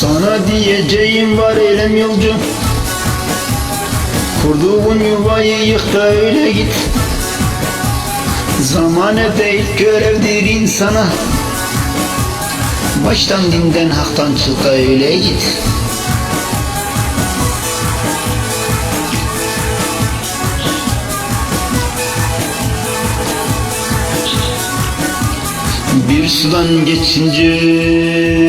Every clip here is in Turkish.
Sana diyeceğim var eylem yolcu. Kurduğun yuvayı yık öyle git. Zamane değil görevdir insana. Baştan dinden haktan çık öyle git. Bir sudan geçince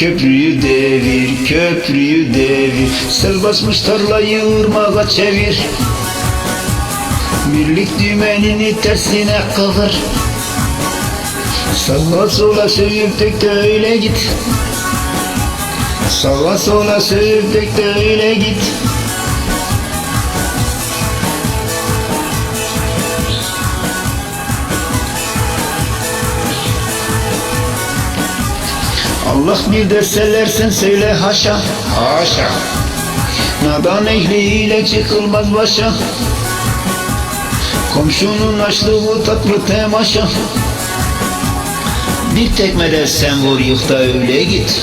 Köprüyü devir, köprüyü devir. Sel basmış tarlayı ırmağa çevir. Birlik dümenini tersine kıvır Sağa sola sövüp dök de öyle git. Sağa sola sövüp dök de öyle git Allah bir deseler sen söyle haşa. Haşa. Nadan ehliyle çıkılmaz başa. Komşunun açlığı tatlı temaşa. Bir tekmede sen vur yık da öyle git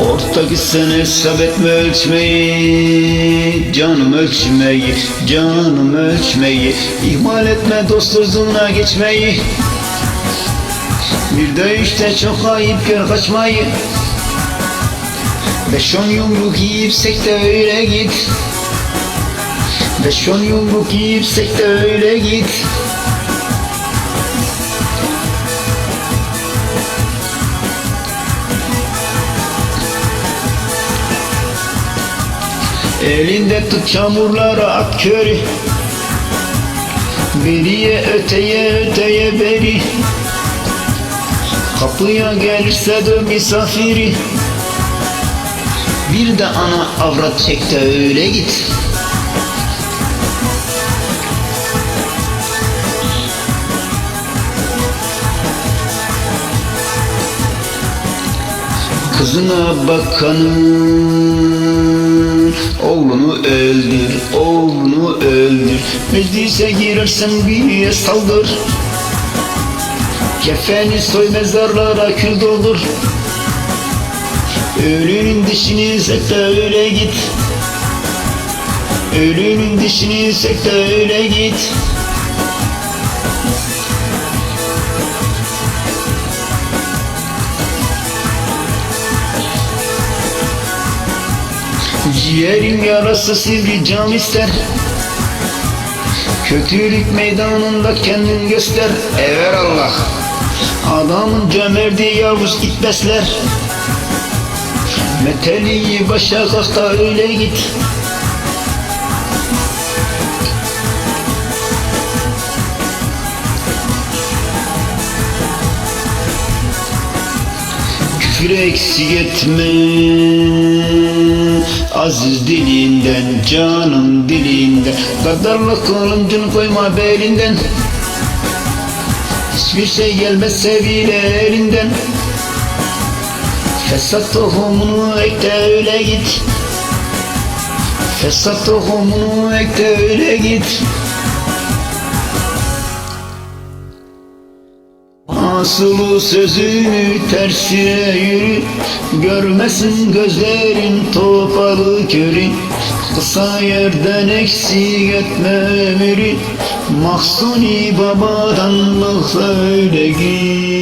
Orta gitsen hesap etme ölçmeyi. Canım ölçmeyi, canım ölçmeyi. İhmal etme dost huzuruna geçmeyi. Bir dövüşte çok ayıp gör kaçmayı. Beş on yumruk yiyip de öyle git. Beş on yumruk yiyip de öyle git Elinde tut çamurlara at körü Beriye öteye öteye beri. Kapıya gelirse de misafiri. Bir de ana avrat çek öyle git Kızına bakanın Oğlunu öldür, oğlunu öldür. Meclise girersen bir saldır. Kefeni soy mezarlara kül doldur. Ölünün dişini sek de öyle git. Ölünün dişini sek öyle git Ciğerin yarası sivri cam ister. Kötülük meydanında kendin göster. Evelallah Adamın cömerdi yavuz git besler. Meteliyi başa kalk da öyle git. Küfür eksik etme Aziz dilinden, canım dilinden Kadarlık kılıncını koyma belinden. Hiçbir şey gelmezse bile elinden Fesat tohumunu ek de öyle git. Fesat tohumunu ek de öyle git Asılı sözünü tersine yürü. Görmesin gözlerin topalı körü. Kısa yerden eksik etme ömrü. Mahsuni babadan öyle git